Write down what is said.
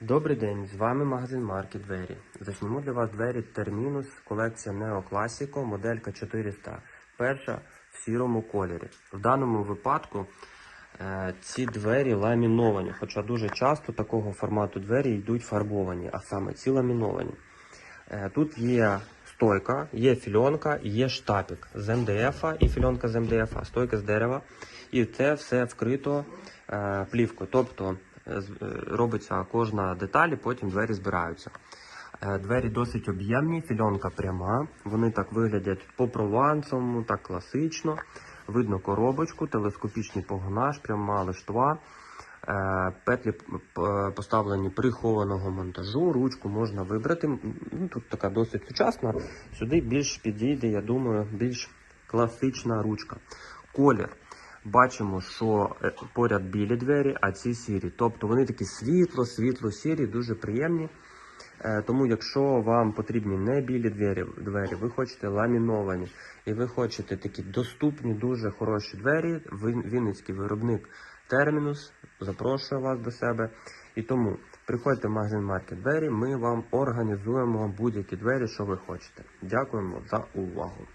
Добрий день, з вами магазин Маркет Двері. Засніму для вас двері Термінус, колекція Neo Classico, моделька 400. Перша в сірому кольорі. В даному випадку е, ці двері ламіновані, хоча дуже часто такого формату двері йдуть фарбовані, а саме ці ламіновані. Е, Тут є стойка, є фільонка, є штапік з МДФ і фільонка з МДФ, стойка з дерева. І це все вкрито е, плівкою. Тобто робиться кожна деталь, і потім двері збираються. Е, Двері досить об'ємні, фільонка пряма. Вони так виглядять по провансовому, так класично. Видно коробочку, телескопічний погонаж, пряма лиштва. Е, Петлі поставлені прихованого монтажу, ручку можна вибрати. Ну, тут така досить сучасна. Сюди більш підійде, я думаю, більш класична ручка. Колір. Бачимо, що е, поряд білі двері, а ці сірі. Тобто вони такі світло, світло, сірі, дуже приємні. Е, Тому, якщо вам потрібні не білі двері, двері, ви хочете ламіновані, і ви хочете такі доступні, дуже хороші двері, Вінницький виробник Термінус запрошує вас до себе. І тому приходьте в магазин Маркет Двері, ми вам організуємо будь-які двері, що ви хочете. Дякуємо за увагу.